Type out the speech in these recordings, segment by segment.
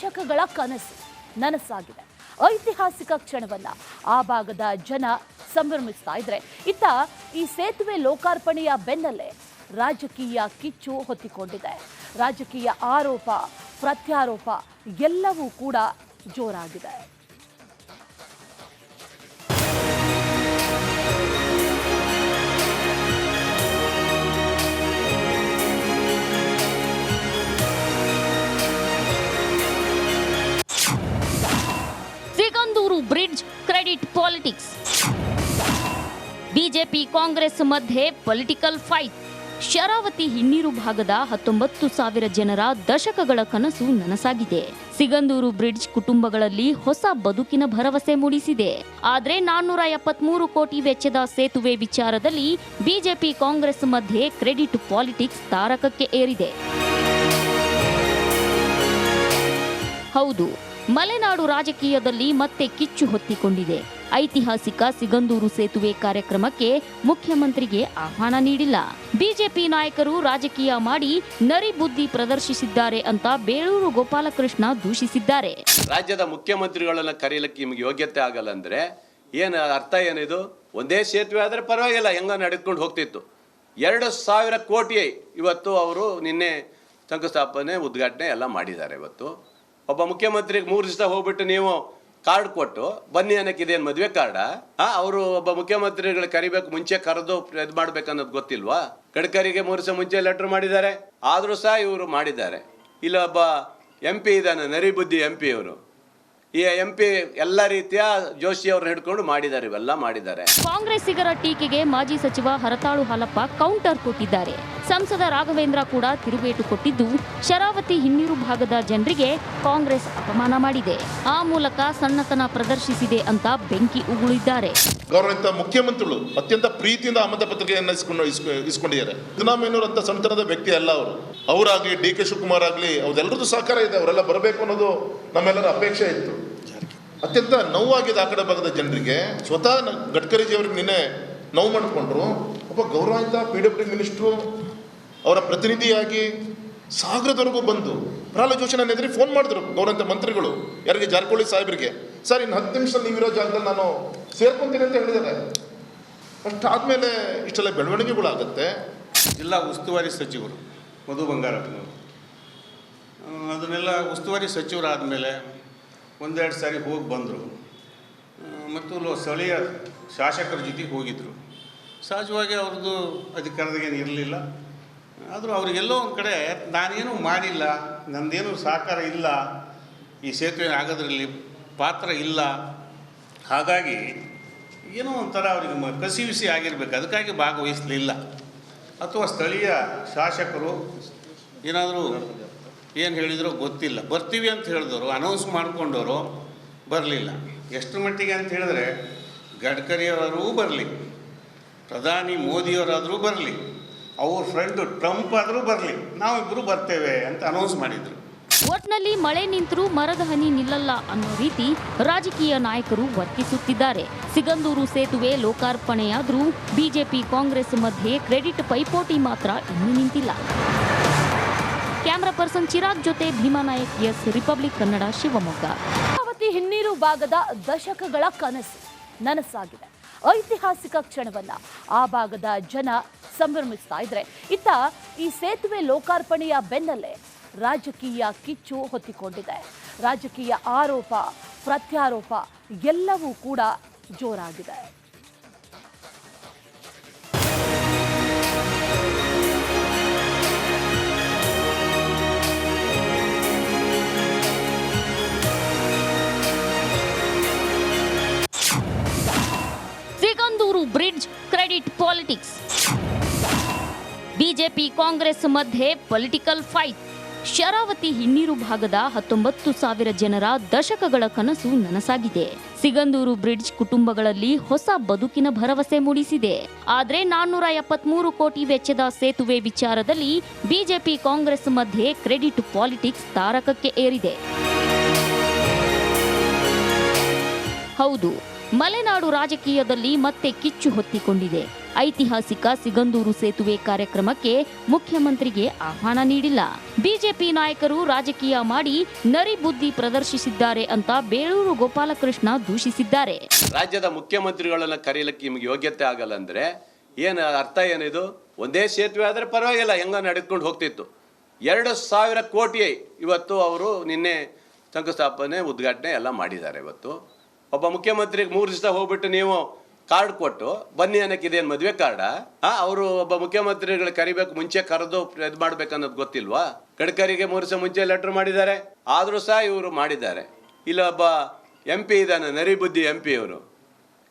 ದಶಕಗಳ ಕನಸು, ನನಸಾಗಿದೆ. ಐತಿಹಾಸಿಕ ಕ್ಷಣವನ್ನ ಆ ಭಾಗದ ಜನ ಸಂಭ್ರಮಿಸ್ತಾ ಇದ್ರೆ. ಇತ್ತ ಈ ಸೇತುವೆ ಲೋಕಾರ್ಪಣೆಯ ಬೆನ್ನಲ್ಲೇ ರಾಜಕೀಯ ಕಿಚ್ಚು ಹೊತ್ತಿಕೊಂಡಿದೆ. ರಾಜಕೀಯ ಆರೋಪ, ಪ್ರತ್ಯಾರೋಪ ಎಲ್ಲವೂ ಕೂಡ ಜೋರಾಗಿದೆ. ಬಿಜೆಪಿ ಕಾಂಗ್ರೆಸ್ ಮಧ್ಯೆ ಪೊಲಿಟಿಕಲ್ ಫೈಟ್ ಶರಾವತಿ ಹಿನ್ನೀರು ಭಾಗದ ಹತ್ತೊಂಬತ್ತು ಸಾವಿರ ಜನರ ದಶಕಗಳ ಕನಸು ನನಸಾಗಿದೆ. ಸಿಗಂದೂರು ಬ್ರಿಡ್ಜ್ ಕುಟುಂಬಗಳಲ್ಲಿ ಹೊಸ ಬದುಕಿನ ಭರವಸೆ ಮೂಡಿಸಿದೆ. ಆದರೆ ನಾನ್ನೂರ ಎಪ್ಪತ್ಮೂರು ಕೋಟಿ ವೆಚ್ಚದ ಸೇತುವೆ ವಿಚಾರದಲ್ಲಿ ಬಿಜೆಪಿ ಕಾಂಗ್ರೆಸ್ ಮಧ್ಯೆ ಕ್ರೆಡಿಟ್ ಪಾಲಿಟಿಕ್ಸ್ ತಾರಕಕ್ಕೆ ಏರಿದೆ. ಹೌದು, ಮಲೆನಾಡು ರಾಜಕೀಯದಲ್ಲಿ ಮತ್ತೆ ಕಿಚ್ಚು ಹೊತ್ತಿಕೊಂಡಿದೆ. ಐತಿಹಾಸಿಕ ಸಿಗಂದೂರು ಸೇತುವೆ ಕಾರ್ಯಕ್ರಮಕ್ಕೆ ಮುಖ್ಯಮಂತ್ರಿಗೆ ಆಹ್ವಾನ ನೀಡಿಲ್ಲ. ಬಿಜೆಪಿ ನಾಯಕರು ರಾಜಕೀಯ ಮಾಡಿ ನರಿ ಬುದ್ಧಿ ಪ್ರದರ್ಶಿಸಿದ್ದಾರೆ ಅಂತ ಬೇಳೂರು ಗೋಪಾಲಕೃಷ್ಣ ದೂಷಿಸಿದ್ದಾರೆ. ರಾಜ್ಯದ ಮುಖ್ಯಮಂತ್ರಿಗಳನ್ನ ಕರೆಯಲಿಕ್ಕೆ ನಿಮಗೆ ಯೋಗ್ಯತೆ ಆಗಲ್ಲ ಅಂದ್ರೆ ಏನು ಅರ್ಥ ಏನಿದು? ಒಂದೇ ಸೇತುವೆ ಆದರೆ ಪರವಾಗಿಲ್ಲ, ಹೆಂಗ ನಡೆದುಕೊಂಡು ಹೋಗ್ತಿತ್ತು. ಎರಡು ಸಾವಿರ ಕೋಟಿ ಇವತ್ತು ಅವರು ನಿನ್ನೆ ಶಂಕುಸ್ಥಾಪನೆ, ಉದ್ಘಾಟನೆ ಎಲ್ಲ ಮಾಡಿದ್ದಾರೆ ಇವತ್ತು. ಒಬ್ಬ ಮುಖ್ಯಮಂತ್ರಿಗೆ ಮೂರು ದಿವಸ ಹೋಗ್ಬಿಟ್ಟು ನೀವು ಕಾರ್ಡ್ ಕೊಟ್ಟು, ಬನ್ನಿ ಅನ್ನಕ್ಕೆ ಇದೇನು ಮದುವೆ ಕಾರ್ಡಾ? ಹಾಂ ಅವರು ಒಬ್ಬ ಮುಖ್ಯಮಂತ್ರಿಗಳು ಕರಿಬೇಕು, ಮುಂಚೆ ಕರೆದು ಇದು ಮಾಡ್ಬೇಕನ್ನೋದು ಗೊತ್ತಿಲ್ವಾ? ಗಡ್ಕರಿಗೆ ಮೂರು ಮುಂಚೆ ಲೆಟರ್ ಮಾಡಿದ್ದಾರೆ. ಆದರೂ ಸಹ ಇವರು ಮಾಡಿದ್ದಾರೆ. ಇಲ್ಲ, ಒಬ್ಬ ಎಂ ಪಿ ಇದ್ದಾನೆ, ನರಿಬುದ್ಧಿ ಎಂ ಪಿ ಇವರು. ಈ ಎಂ ಪಿ ಎಲ್ಲ ರೀತಿಯ ಜೋಶಿ ಅವ್ರನ್ನ ಹಿಡ್ಕೊಂಡು ಮಾಡಿದ್ದಾರೆ, ಇವೆಲ್ಲ ಮಾಡಿದ್ದಾರೆ. ಕಾಂಗ್ರೆಸ್ಸಿಗರ ಟೀಕೆಗೆ ಮಾಜಿ ಸಚಿವ ಹರತಾಳು ಹಾಲಪ್ಪ ಕೌಂಟರ್ ಕೊಟ್ಟಿದ್ದಾರೆ. ಸಂಸದ ರಾಘವೇಂದ್ರ ಕೂಡ ತಿರುಗೇಟು ಕೊಟ್ಟಿದ್ದು, ಶರಾವತಿ ಹಿನ್ನೀರು ಭಾಗದ ಜನರಿಗೆ ಕಾಂಗ್ರೆಸ್ ಅಪಮಾನ ಮಾಡಿದೆ. ಆ ಮೂಲಕ ಸಣ್ಣತನ ಪ್ರದರ್ಶಿಸಿದೆ ಅಂತ ಬೆಂಕಿ ಉಗುಳಿದ್ದಾರೆ. ಗೌರವಿತ ಮುಖ್ಯಮಂತ್ರಿಗಳು ಅತ್ಯಂತ ಪ್ರೀತಿಯಿಂದ ಆಮದ ಪತ್ರಿಕೆಯನ್ನು ಇಸ್ಕೊಂಡು, ಇಸ್ಕೊ- ಇಸ್ಕೊಂಡಿದ್ದಾರೆ. ಸಿದ್ದರಾಮಯ್ಯನವರು ಅಂತ ಸಂತನದ ವ್ಯಕ್ತಿ ಅಲ್ಲ ಅವರು. ಅವರಾಗ್ಲಿ, ಡಿ ಕೆ ಶಿವಕುಮಾರ್ ಆಗಲಿ ಅವರೆಲ್ಲರದ್ದು ಸಹಕಾರ ಇದೆ, ಅವರೆಲ್ಲ ಬರಬೇಕು ಅನ್ನೋದು ನಮ್ಮೆಲ್ಲರ ಅಪೇಕ್ಷೆ ಇತ್ತು. ಅತ್ಯಂತ ನೋವಾಗಿದೆ ಆ ಕಡೆ ಭಾಗದ ಜನರಿಗೆ ಸ್ವತಃ ಗಡ್ಕರಿಜಿ ಅವ್ರಿಗೆ ನಿನ್ನೆ ನೋವು ಮಾಡಿಕೊಂಡ್ರು. ಒಬ್ಬ ಗೌರವಾನ್ವಿತ ಪಿ ಡಬ್ಲ್ಯೂ ಮಿನಿಸ್ಟ್ರು ಅವರ ಪ್ರತಿನಿಧಿಯಾಗಿ ಸಾಗರದವರೆಗೂ ಬಂದು ಪ್ರಹ್ಲಾದ್ ಜೋಶಿ ನನ್ನ ಎದುರಿಗೆ ಫೋನ್ ಮಾಡಿದ್ರು ಗೌರವಂತ ಮಂತ್ರಿಗಳು, ಯಾರಿಗೆ ಜಾರಕಿಹೊಳಿ ಸಾಹೇಬರಿಗೆ. ಸರ್, ಇನ್ನು ಹತ್ತು ನಿಮಿಷ ನೀವಿರೋ ಜಾಗದಲ್ಲಿ ನಾನು ಸೇರ್ಕೊಂತೀನಿ ಅಂತ ಹೇಳಿದ್ದಾರೆ. ಅಷ್ಟಾದ್ಮೇಲೆ ಇಷ್ಟೆಲ್ಲ ಬೆಳವಣಿಗೆಗಳಾಗುತ್ತೆ ಜಿಲ್ಲಾ ಉಸ್ತುವಾರಿ ಸಚಿವರು, ಮಧು ಬಂಗಾರಪ್ಪನವರು. ಅದನ್ನೆಲ್ಲ ಉಸ್ತುವಾರಿ ಸಚಿವರಾದಮೇಲೆ ಒಂದೆರಡು ಸಾರಿ ಹೋಗಿ ಬಂದರು. ಮತ್ತು ಸ್ಥಳೀಯ ಶಾಸಕರ ಜೊತೆಗೆ ಹೋಗಿದ್ದರು ಸಹಜವಾಗಿ ಅವ್ರದ್ದು ಅಧಿಕಾರದಾಗೇನು ಇರಲಿಲ್ಲ. ಆದರೂ ಅವರಿಗೆಲ್ಲೋ ಒಂದು ಕಡೆ, ನಾನೇನು ಮಾಡಿಲ್ಲ, ನಂದೇನು ಸಹಕಾರ ಇಲ್ಲ, ಈ ಸೇತುವೆ ಆಗೋದ್ರಲ್ಲಿ ಪಾತ್ರ ಇಲ್ಲ. ಹಾಗಾಗಿ ಏನೋ ಒಂಥರ ಅವರಿಗೆ ಕಸಿವಿಸಿ ಆಗಿರಬೇಕು. ಅದಕ್ಕಾಗಿ ಭಾಗವಹಿಸಲಿಲ್ಲ. ಅಥವಾ ಸ್ಥಳೀಯ ಶಾಸಕರು ಏನಾದರೂ ಏನು ಹೇಳಿದರೂ ಗೊತ್ತಿಲ್ಲ. ಬರ್ತೀವಿ ಅಂತ ಹೇಳಿದವರು ಅನೌನ್ಸ್ ಮಾಡಿಕೊಂಡವರು ಬರಲಿಲ್ಲ. ಎಷ್ಟು ಮಟ್ಟಿಗೆ ಅಂತ ಹೇಳಿದ್ರೆ ಗಡ್ಕರಿಯವರೂ ಬರಲಿ, ಪ್ರಧಾನಿ ಮೋದಿಯವರಾದರೂ ಬರಲಿ. ಅವ್ರ ಫ್ರೆಂಡ್ ಟ್ರಂಪ್ ಆದರೂ ಬರಲಿ ನಾವಿಬ್ಬರು ಬರ್ತೇವೆ ಅಂತ ಅನೌನ್ಸ್ ಮಾಡಿದರು. ಒಟ್ನಲ್ಲಿ ಮಳೆ ನಿಂತರೂ ಮರದ ಹನಿ ನಿಲ್ಲಲ್ಲ ಅನ್ನೋ ರೀತಿ ರಾಜಕೀಯ ನಾಯಕರು ವರ್ತಿಸುತ್ತಿದ್ದಾರೆ. ಸಿಗಂದೂರು ಸೇತುವೆ ಲೋಕಾರ್ಪಣೆಯಾದರೂ ಬಿಜೆಪಿ ಕಾಂಗ್ರೆಸ್ ಮಧ್ಯೆ ಕ್ರೆಡಿಟ್ ಪೈಪೋಟಿ ಮಾತ್ರ ಇನ್ನೂ ನಿಂತಿಲ್ಲ. ಕ್ಯಾಮರಾ ಪರ್ಸನ್ ಚಿರಾಗ್ ಜೊತೆ ಭೀಮಾನಾಯಕ್ ಎಸ್ ರಿಪಬ್ಲಿಕ್ ಕನ್ನಡ ಶಿವಮೊಗ್ಗ. ಹಿನ್ನೀರು ಭಾಗದ ದಶಕಗಳ ಕನಸು ನನಸಾಗಿದೆ. ಐತಿಹಾಸಿಕ ಕ್ಷಣವನ್ನ ಆ ಭಾಗದ ಜನ ಸಂಭ್ರಮಿಸ್ತಾ ಇದ್ರೆ. ಇತ್ತ ಈ ಸೇತುವೆ ಲೋಕಾರ್ಪಣೆಯ ಬೆನ್ನಲ್ಲೇ ರಾಜಕೀಯ ಕಿಚ್ಚು ಹೊತ್ತಿಕೊಂಡಿದೆ. ರಾಜಕೀಯ ಆರೋಪ, ಪ್ರತ್ಯಾರೋಪ ಎಲ್ಲವೂ ಕೂಡ ಜೋರಾಗಿದೆ. ಕ್ರೆಡಿಟ್ ಪಾಲಿಟಿಕ್ಸ್ ಬಿಜೆಪಿ ಕಾಂಗ್ರೆಸ್ ಮಧ್ಯೆ ಪೊಲಿಟಿಕಲ್ ಫೈಟ್ ಶರಾವತಿ ಹಿನ್ನೀರು ಭಾಗದ ಹತ್ತೊಂಬತ್ತು ಸಾವಿರ ಜನರ ದಶಕಗಳ ಕನಸು ನನಸಾಗಿದೆ. ಸಿಗಂದೂರು ಬ್ರಿಡ್ಜ್ ಕುಟುಂಬಗಳಲ್ಲಿ ಹೊಸ ಬದುಕಿನ ಭರವಸೆ ಮೂಡಿಸಿದೆ. ಆದರೆ ನಾನ್ನೂರ ಎಪ್ಪತ್ಮೂರು ಕೋಟಿ ವೆಚ್ಚದ ಸೇತುವೆ ವಿಚಾರದಲ್ಲಿ ಬಿಜೆಪಿ ಕಾಂಗ್ರೆಸ್ ಮಧ್ಯೆ ಕ್ರೆಡಿಟ್ ಪಾಲಿಟಿಕ್ಸ್ ತಾರಕಕ್ಕೆ ಏರಿದೆ. ಹೌದು. ಮಲೆನಾಡು ರಾಜಕೀಯದಲ್ಲಿ ಮತ್ತೆ ಕಿಚ್ಚು ಹೊತ್ತಿಕೊಂಡಿದೆ. ಐತಿಹಾಸಿಕ ಸಿಗಂದೂರು ಸೇತುವೆ ಕಾರ್ಯಕ್ರಮಕ್ಕೆ ಮುಖ್ಯಮಂತ್ರಿಗೆ ಆಹ್ವಾನ ನೀಡಿಲ್ಲ. ಬಿಜೆಪಿ ನಾಯಕರು ರಾಜಕೀಯ ಮಾಡಿ ನರಿ ಬುದ್ಧಿ ಪ್ರದರ್ಶಿಸಿದ್ದಾರೆ ಅಂತ ಬೇಳೂರು ಗೋಪಾಲಕೃಷ್ಣ ದೂಷಿಸಿದ್ದಾರೆ. ರಾಜ್ಯದ ಮುಖ್ಯಮಂತ್ರಿಗಳನ್ನ ಕರೆಯಲಿಕ್ಕೆ ನಿಮ್ಗೆ ಯೋಗ್ಯತೆ ಆಗಲ್ಲ ಅಂದ್ರೆ ಏನು ಅರ್ಥ ಏನಿದು? ಒಂದೇ ಸೇತುವೆ ಆದರೆ ಪರವಾಗಿಲ್ಲ, ಹೆಂಗ ನಡೆದುಕೊಂಡು ಹೋಗ್ತಿತ್ತು. ಎರಡು ಸಾವಿರ ಕೋಟಿ ಇವತ್ತು ಅವರು ನಿನ್ನೆ ಶಂಕುಸ್ಥಾಪನೆ, ಉದ್ಘಾಟನೆ ಎಲ್ಲ ಮಾಡಿದ್ದಾರೆ ಇವತ್ತು. ಒಬ್ಬ ಮುಖ್ಯಮಂತ್ರಿಗೆ ಮೂರು ದಿವಸ ಹೋಗ್ಬಿಟ್ಟು ನೀವು ಕಾರ್ಡ್ ಕೊಟ್ಟು, ಬನ್ನಿ ಅನ್ನಕ್ಕೆ ಇದೇನು ಮದುವೆ ಕಾರ್ಡ? ಆ, ಅವರು ಒಬ್ಬ ಮುಖ್ಯಮಂತ್ರಿಗಳು ಕರಿಬೇಕು, ಮುಂಚೆ ಕರೆದು ಇದು ಮಾಡ್ಬೇಕನ್ನೋದು ಗೊತ್ತಿಲ್ವಾ? ಗಡ್ಕರಿಗೆ ಮೂರು ದಿವಸ ಮುಂಚೆ ಲೆಟರ್ ಮಾಡಿದ್ದಾರೆ. ಆದರೂ ಸಹ ಇವರು ಮಾಡಿದ್ದಾರೆ. ಇಲ್ಲ, ಒಬ್ಬ ಎಂ ಪಿ ಇದ್ದಾನೆ, ನರಿಬುದ್ಧಿ ಎಂ ಪಿ ಅವರು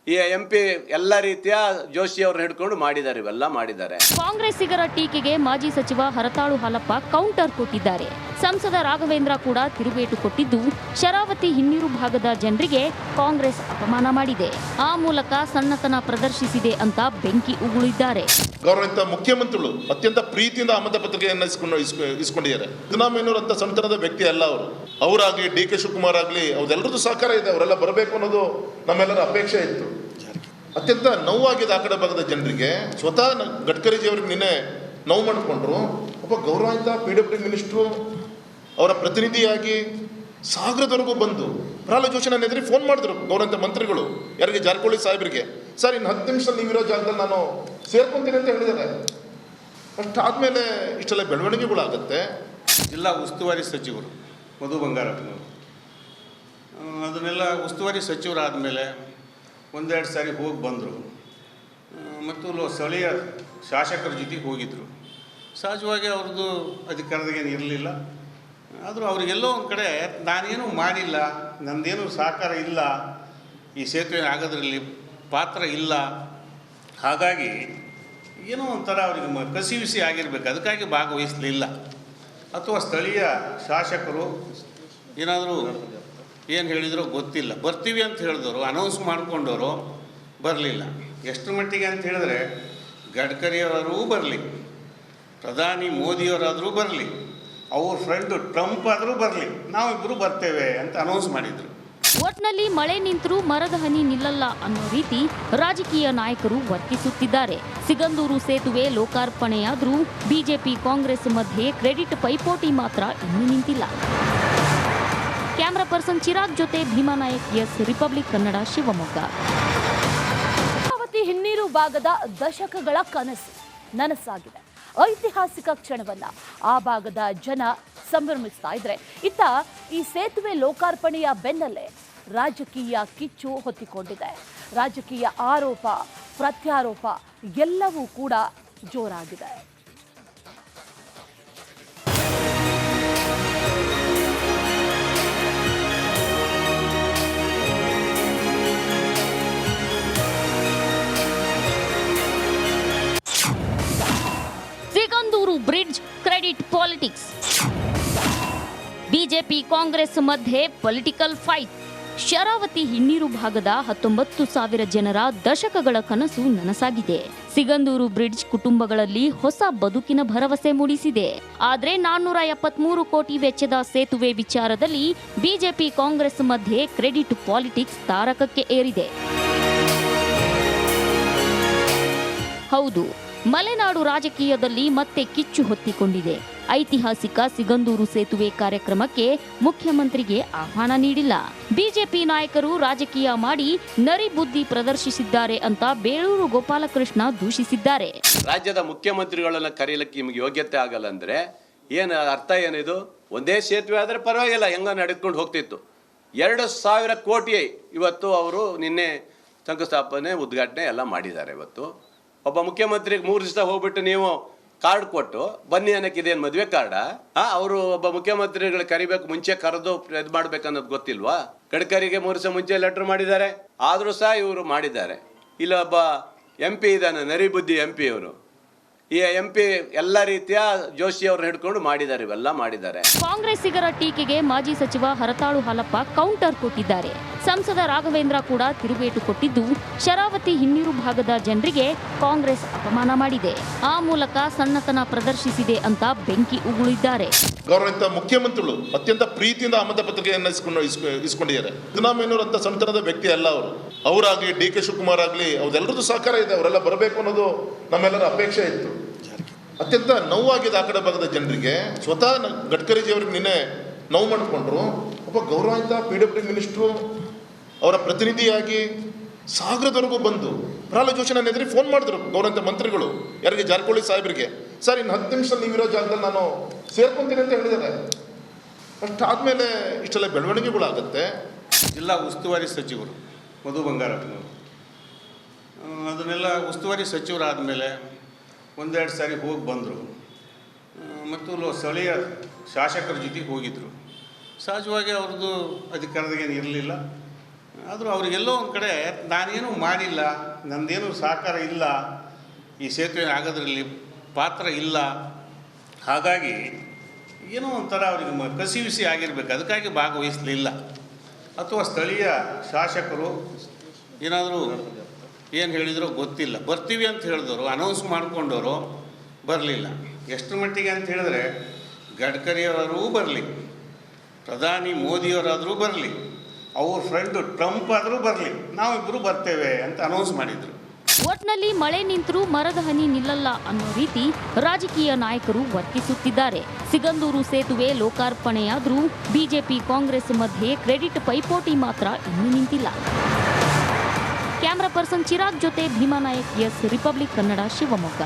ಈ ಎಂ ಪಿ ಎಲ್ಲ ರೀತಿಯ ಜೋಶಿ ಅವ್ರನ್ನ ಹಿಡ್ಕೊಂಡು ಮಾಡಿದ್ದಾರೆ, ಇವೆಲ್ಲ ಮಾಡಿದ್ದಾರೆ. ಕಾಂಗ್ರೆಸ್ಸಿಗರ ಟೀಕೆಗೆ ಮಾಜಿ ಸಚಿವ ಹರತಾಳು ಹಾಲಪ್ಪ ಕೌಂಟರ್ ಕೊಟ್ಟಿದ್ದಾರೆ. ಸಂಸದ ರಾಘವೇಂದ್ರ ಕೂಡ ತಿರುಗೇಟು ಕೊಟ್ಟಿದ್ದು, ಶರಾವತಿ ಹಿನ್ನೀರು ಭಾಗದ ಜನರಿಗೆ ಕಾಂಗ್ರೆಸ್ ಅಪಮಾನ ಮಾಡಿದೆ. ಆ ಮೂಲಕ ಸಣ್ಣತನ ಪ್ರದರ್ಶಿಸಿದೆ ಅಂತ ಬೆಂಕಿ ಉಗುಳಿದ್ದಾರೆ. ಗೌರವಿತ ಮುಖ್ಯಮಂತ್ರಿಗಳು ಅತ್ಯಂತ ಪ್ರೀತಿಯಿಂದ ಆಮದ ಪತ್ರಿಕೆಯನ್ನು ಇಸ್ಕೊಂಡು, ಇಸ್ಕೊ- ಇಸ್ಕೊಂಡಿದ್ದಾರೆ. ಸಿದ್ದರಾಮಯ್ಯನವರು ಅಂತ ಸಂತನದ ವ್ಯಕ್ತಿ ಅಲ್ಲ ಅವರು. ಅವರಾಗ್ಲಿ, ಡಿ ಕೆ ಶಿವಕುಮಾರ್ ಆಗಲಿ ಅವರೆಲ್ಲರದ್ದು ಸಹಕಾರ ಇದೆ. ಅವರೆಲ್ಲ ಬರಬೇಕು ಅನ್ನೋದು ನಮ್ಮೆಲ್ಲರ ಅಪೇಕ್ಷೆ ಇತ್ತು. ಅತ್ಯಂತ ನೋವಾಗಿದೆ ಆ ಕಡೆ ಭಾಗದ ಜನರಿಗೆ ಸ್ವತಃ ಗಡ್ಕರಿಜಿ ಅವ್ರಿಗೆ ನಿನ್ನೆ ನೋವು ಮಾಡಿಕೊಂಡ್ರು. ಒಬ್ಬ ಗೌರವಾನ್ವಿತ ಪಿ ಡಬ್ಲ್ಯೂ ಮಿನಿಸ್ಟ್ರು ಅವರ ಪ್ರತಿನಿಧಿಯಾಗಿ ಸಾಗರದವರೆಗೂ ಬಂದು ಪ್ರಹ್ಲಾದ್ ಜೋಶಿ ನನ್ನ ಎದುರಿಗೆ ಫೋನ್ ಮಾಡಿದ್ರು ಗೌರವಂತ ಮಂತ್ರಿಗಳು, ಯಾರಿಗೆ ಜಾರಕಿಹೊಳಿ ಸಾಹೇಬರಿಗೆ. ಸರ್, ಇನ್ನು ಹತ್ತು ನಿಮಿಷ ನೀವಿರೋ ಜಾಗದಲ್ಲಿ ನಾನು ಸೇರ್ಕೊಂತೀನಿ ಅಂತ ಹೇಳಿದ್ದಾರೆ. ಅಷ್ಟಾದ್ಮೇಲೆ ಇಷ್ಟೆಲ್ಲ ಬೆಳವಣಿಗೆಗಳಾಗುತ್ತೆ? ಜಿಲ್ಲಾ ಉಸ್ತುವಾರಿ ಸಚಿವರು, ಮಧು ಬಂಗಾರಪ್ಪನವರು. ಅದನ್ನೆಲ್ಲ ಉಸ್ತುವಾರಿ ಸಚಿವರಾದ ಮೇಲೆ ಒಂದೆರಡು ಸಾರಿ ಹೋಗಿ ಬಂದರು. ಮತ್ತು ಸ್ಥಳೀಯ ಶಾಸಕರ ಜೊತೆಗೆ ಹೋಗಿದ್ದರು ಸಹಜವಾಗಿ ಅವ್ರದ್ದು ಅಧಿಕಾರದಾಗೇನು ಇರಲಿಲ್ಲ. ಆದರೂ ಅವ್ರಿಗೆಲ್ಲೋ ಒಂದು ಕಡೆ, ನಾನೇನು ಮಾಡಿಲ್ಲ, ನಂದೇನು ಸಹಕಾರ ಇಲ್ಲ, ಈ ಸೇತುವೆ ಆಗೋದ್ರಲ್ಲಿ ಪಾತ್ರ ಇಲ್ಲ. ಹಾಗಾಗಿ ಏನೋ ಒಂಥರ ಅವರಿಗೆ ಕಸಿವಿಸಿ ಆಗಿರಬೇಕು. ಅದಕ್ಕಾಗಿ ಭಾಗವಹಿಸಲಿಲ್ಲ. ಅಥವಾ ಸ್ಥಳೀಯ ಶಾಸಕರು ಏನಾದರೂ ಏನು ಹೇಳಿದರೂ ಗೊತ್ತಿಲ್ಲ. ಬರ್ತೀವಿ ಅಂತ ಹೇಳಿದವರು ಅನೌನ್ಸ್ ಮಾಡಿಕೊಂಡವರು ಬರಲಿಲ್ಲ. ಎಷ್ಟು ಮಟ್ಟಿಗೆ ಅಂತ ಹೇಳಿದ್ರೆ ಗಡ್ಕರಿಯವರೂ ಬರಲಿ, ಪ್ರಧಾನಿ ಮೋದಿಯವರಾದರೂ ಬರಲಿ. ಅವ್ರ ಫ್ರೆಂಡ್ ಟ್ರಂಪ್ ಆದರೂ ಬರಲಿ ನಾವಿಬ್ಬರು ಬರ್ತೇವೆ ಅಂತ ಅನೌನ್ಸ್ ಮಾಡಿದ್ರು. ಒಟ್ನಲ್ಲಿ ಮಳೆ ನಿಂತರೂ ಮರದ ಹನಿ ನಿಲ್ಲಲ್ಲ ಅನ್ನೋ ರೀತಿ ರಾಜಕೀಯ ನಾಯಕರು ವರ್ತಿಸುತ್ತಿದ್ದಾರೆ. ಸಿಗಂದೂರು ಸೇತುವೆ ಲೋಕಾರ್ಪಣೆಯಾದರೂ ಬಿಜೆಪಿ ಕಾಂಗ್ರೆಸ್ ಮಧ್ಯೆ ಕ್ರೆಡಿಟ್ ಪೈಪೋಟಿ ಮಾತ್ರ ಇನ್ನೂ ನಿಂತಿಲ್ಲ. ಕ್ಯಾಮರಾ ಪರ್ಸನ್ ಚಿರಾಗ್ ಜೊತೆ ಭೀಮಾ ನಾಯಕ್, ಎಸ್ ರಿಪಬ್ಲಿಕ್ ಕನ್ನಡ, ಶಿವಮೊಗ್ಗ. ಹಿನ್ನೀರು ಭಾಗದ ದಶಕಗಳ ಕನಸು ನನಸಾಗಿದೆ. ಐತಿಹಾಸಿಕ ಕ್ಷಣವನ್ನ ಆ ಭಾಗದ ಜನ ಸಂಭ್ರಮಿಸ್ತಾ ಇದ್ರೆ. ಇತ್ತ ಈ ಸೇತುವೆ ಲೋಕಾರ್ಪಣೆಯ ಬೆನ್ನಲ್ಲೇ ರಾಜಕೀಯ ಕಿಚ್ಚು ಹೊತ್ತಿಕೊಂಡಿದೆ. ರಾಜಕೀಯ ಆರೋಪ, ಪ್ರತ್ಯಾರೋಪ ಎಲ್ಲವೂ ಕೂಡ ಜೋರಾಗಿದೆ. Bridge credit politics. BJP Congress ಮಧ್ಯೆ ಪೊಲಿಟಿಕಲ್ ಫೈಟ್. ಶರಾವತಿ ಹಿನ್ನೀರು ಭಾಗದ ಹತ್ತೊಂಬತ್ತು ಸಾವಿರ ಜನರ ದಶಕಗಳ ಕನಸು ನನಸಾಗಿದೆ. ಸಿಗಂದೂರು ಬ್ರಿಡ್ಜ್ ಕುಟುಂಬಗಳಲ್ಲಿ ಹೊಸ ಬದುಕಿನ ಭರವಸೆ ಮೂಡಿಸಿದೆ. ಆದರೆ ನಾನ್ನೂರ ಎಪ್ಪತ್ಮೂರು ಕೋಟಿ ವೆಚ್ಚದ ಸೇತುವೆ ವಿಚಾರದಲ್ಲಿ ಬಿಜೆಪಿ ಕಾಂಗ್ರೆಸ್ ಮಧ್ಯೆ ಕ್ರೆಡಿಟ್ ಪಾಲಿಟಿಕ್ಸ್ ತಾರಕಕ್ಕೆ ಏರಿದೆ. ಹೌದು ಮಲೆನಾಡು ರಾಜಕೀಯದಲ್ಲಿ ಮತ್ತೆ ಕಿಚ್ಚು ಹೊತ್ತಿಕೊಂಡಿದೆ. ಐತಿಹಾಸಿಕ ಸಿಗಂದೂರು ಸೇತುವೆ ಕಾರ್ಯಕ್ರಮಕ್ಕೆ ಮುಖ್ಯಮಂತ್ರಿಗೆ ಆಹ್ವಾನ ನೀಡಿಲ್ಲ. ಬಿಜೆಪಿ ನಾಯಕರು ರಾಜಕೀಯ ಮಾಡಿ ನರಿ ಬುದ್ಧಿ ಪ್ರದರ್ಶಿಸಿದ್ದಾರೆ ಅಂತ ಬೇಳೂರು ಗೋಪಾಲಕೃಷ್ಣ ದೂಷಿಸಿದ್ದಾರೆ. ರಾಜ್ಯದ ಮುಖ್ಯಮಂತ್ರಿಗಳನ್ನ ಕರೀಲಿಕ್ಕೆ ನಿಮ್ಗೆ ಯೋಗ್ಯತೆ ಆಗಲ್ಲ ಅಂದ್ರೆ ಏನು ಅರ್ಥ ಏನಿದು? ಒಂದೇ ಸೇತುವೆ ಆದರೆ ಪರವಾಗಿಲ್ಲ, ಹೆಂಗ ನಡೆದುಕೊಂಡು ಹೋಗ್ತಿತ್ತು. ಎರಡು ಸಾವಿರ ಕೋಟಿ ಇವತ್ತು ಅವರು ನಿನ್ನೆ ಶಂಕುಸ್ಥಾಪನೆ, ಉದ್ಘಾಟನೆ ಎಲ್ಲ ಮಾಡಿದ್ದಾರೆ ಇವತ್ತು. ಒಬ್ಬ ಮುಖ್ಯಮಂತ್ರಿಗೆ ಮೂರು ದಿವಸ ಹೋಗ್ಬಿಟ್ಟು ನೀವು ಕಾರ್ಡ್ ಕೊಟ್ಟು, ಬನ್ನಿ ಅನ್ನಕ್ಕೆ ಇದೇನು ಮದುವೆ ಕಾರ್ಡ? ಅವರು ಒಬ್ಬ ಮುಖ್ಯಮಂತ್ರಿಗಳು ಕರಿಬೇಕು, ಮುಂಚೆ ಕರೆದು ಇದು ಮಾಡ್ಬೇಕನ್ನೋದು ಗೊತ್ತಿಲ್ವಾ? ಗಡ್ಕರಿಗೆ ಮೂರು ದಿವಸ ಮುಂಚೆ ಲೆಟರ್ ಮಾಡಿದ್ದಾರೆ. ಆದರೂ ಸಹ ಇವರು ಮಾಡಿದ್ದಾರೆ. ಇಲ್ಲ, ಒಬ್ಬ ಎಂ ಪಿ ಇದ್ದಾನೆ ನರಿಬುದ್ಧಿ ಎಂ ಪಿ ಅವರು ಈ ಎಂ ಪಿ ಎಲ್ಲ ರೀತಿಯ ಜೋಶಿ ಅವ್ರನ್ನ ಹಿಡ್ಕೊಂಡು ಮಾಡಿದ್ದಾರೆ ಇವೆಲ್ಲ ಮಾಡಿದ್ದಾರೆ. ಕಾಂಗ್ರೆಸ್ಸಿಗರ ಟೀಕೆಗೆ ಮಾಜಿ ಸಚಿವ ಹರತಾಳು ಹಾಲಪ್ಪ ಕೌಂಟರ್ ಕೊಟ್ಟಿದ್ದಾರೆ ಸಂಸದ ರಾಘವೇಂದ್ರ ಕೂಡ ತಿರುಗೇಟು ಕೊಟ್ಟಿದ್ದು ಶರಾವತಿ ಹಿನ್ನೀರು ಭಾಗದ ಜನರಿಗೆ ಕಾಂಗ್ರೆಸ್ ಅಪಮಾನ ಮಾಡಿದೆ. ಆ ಮೂಲಕ ಸಣ್ಣತನ ಪ್ರದರ್ಶಿಸಿದೆ ಅಂತ ಬೆಂಕಿ ಉಗುಳಿದ್ದಾರೆ. ಗೌರವಿತ ಮುಖ್ಯಮಂತ್ರಿಗಳು ಅತ್ಯಂತ ಪ್ರೀತಿಯಿಂದ ಆಮದ ಪತ್ರಿಕೆಯನ್ನು ಇಸ್ಕೊಂಡು ಇಸ್ಕೊ- ಇಸ್ಕೊಂಡಿದ್ದಾರೆ. ಸಿದ್ದರಾಮಯ್ಯನವರು ಅಂತ ಸಣ್ಣತನದ ವ್ಯಕ್ತಿ ಅಲ್ಲ ಅವರು. ಅವರಾಗ್ಲಿ ಡಿ ಕೆ ಶಿವಕುಮಾರ್ ಆಗಲಿ ಅವ್ರೆಲ್ಲರದ್ದು ಸಹಕಾರ ಇದೆ ಅವರೆಲ್ಲ ಬರಬೇಕು ಅನ್ನೋದು ನಮ್ಮೆಲ್ಲರ ಅಪೇಕ್ಷೆ ಇತ್ತು. ಅತ್ಯಂತ ನೋವಾಗಿದೆ ಆ ಕಡೆ ಭಾಗದ ಜನರಿಗೆ ಸ್ವತಃ ಗಡ್ಕರಿಜಿಯವ್ರಿಗೆ ನಿನ್ನೆ ನೋವು ಮಾಡಿಕೊಂಡ್ರು. ಒಬ್ಬ ಗೌರವಾನ್ವಿತ ಪಿ ಡಬ್ಲ್ಯೂ ಮಿನಿಸ್ಟ್ರು ಅವರ ಪ್ರತಿನಿಧಿಯಾಗಿ ಸಾಗರದವರೆಗೂ ಬಂದು ಪ್ರಹ್ಲಾದ್ ಜೋಶಿ ನನ್ನ ಎದುರಿಗೆ ಫೋನ್ ಮಾಡಿದ್ರು ಗೌರವಂತ ಮಂತ್ರಿಗಳು, ಯಾರಿಗೆ ಜಾರಕಿಹೊಳಿ ಸಾಹೇಬರಿಗೆ. ಸರ್, ಇನ್ನು ಹತ್ತು ನಿಮಿಷದಲ್ಲಿ ನೀವಿರೋ ಜಾಗದಲ್ಲಿ ನಾನು ಸೇರ್ಕೊಂತೀನಿ ಅಂತ ಹೇಳಿದ್ದಾರೆ. ಆದಮೇಲೆ ಇಷ್ಟೆಲ್ಲ ಬೆಳವಣಿಗೆಗಳಾಗತ್ತೆ ಜಿಲ್ಲಾ ಉಸ್ತುವಾರಿ ಸಚಿವರು, ಮಧು ಬಂಗಾರಪ್ಪನವರು. ಅದನ್ನೆಲ್ಲ ಉಸ್ತುವಾರಿ ಸಚಿವರಾದಮೇಲೆ ಒಂದೆರಡು ಸಾರಿ ಹೋಗಿ ಬಂದರು. ಮತ್ತು ಸ್ಥಳೀಯ ಶಾಸಕರ ಜೊತೆಗೆ ಹೋಗಿದ್ದರು ಸಹಜವಾಗಿ ಅವ್ರದ್ದು ಅಧಿಕಾರದಾಗೇನು ಇರಲಿಲ್ಲ. ಆದರೂ ಅವ್ರಿಗೆಲ್ಲೋ ಒಂದು ಕಡೆ, ನಾನೇನು ಮಾಡಿಲ್ಲ, ನಂದೇನು ಸಹಕಾರ ಇಲ್ಲ, ಈ ಸೇತುವೆ ಆಗೋದ್ರಲ್ಲಿ ಪಾತ್ರ ಇಲ್ಲ. ಹಾಗಾಗಿ ಏನೋ ಒಂಥರ ಅವ್ರಿಗೆ ಮ- ಕಸಿವಿಸಿ ಆಗಿರಬೇಕು. ಅದಕ್ಕಾಗಿ ಭಾಗವಹಿಸಲಿಲ್ಲ. ಅಥವಾ ಸ್ಥಳೀಯ ಶಾಸಕರು ಏನಾದರೂ ಏನು ಹೇಳಿದ್ರು? ಗೊತ್ತಿಲ್ಲ. ಬರ್ತೀವಿ ಅಂತ ಹೇಳಿದವರು ಅನೌನ್ಸ್ ಮಾಡಿಕೊಂಡವರು ಬರಲಿಲ್ಲ. ಎಷ್ಟು ಮಟ್ಟಿಗೆ ಅಂತ ಹೇಳಿದ್ರೆ ಗಡ್ಕರಿಯವರೂ ಬರಲಿ, ಪ್ರಧಾನಿ ಮೋದಿಯವರಾದರೂ ಬರಲಿ, ಅವ್ರ ಫ್ರೆಂಡು ಟ್ರಂಪ್ ಆದರೂ ಬರಲಿ ನಾವಿಬ್ಬರು ಬರ್ತೇವೆ ಅಂತ ಅನೌನ್ಸ್ ಮಾಡಿದರು. ಒಟ್ನಲ್ಲಿ ಮಳೆ ನಿಂತರೂ ಮರದ ಹನಿ ನಿಲ್ಲಲ್ಲ ಅನ್ನೋ ರೀತಿ ರಾಜಕೀಯ ನಾಯಕರು ವರ್ತಿಸುತ್ತಿದ್ದಾರೆ. ಸಿಗಂದೂರು ಸೇತುವೆ ಲೋಕಾರ್ಪಣೆಯಾದರೂ ಬಿಜೆಪಿ ಕಾಂಗ್ರೆಸ್ ಮಧ್ಯೆ ಕ್ರೆಡಿಟ್ ಪೈಪೋಟಿ ಮಾತ್ರ ಇನ್ನೂ ನಿಂತಿಲ್ಲ. ಕ್ಯಾಮರಾ ಪರ್ಸನ್ ಚಿರಾಗ್ ಜೊತೆ ಭೀಮಾ ನಾಯಕ್ ಎಸ್. ರಿಪಬ್ಲಿಕ್ ಕನ್ನಡ ಶಿವಮೊಗ್ಗ.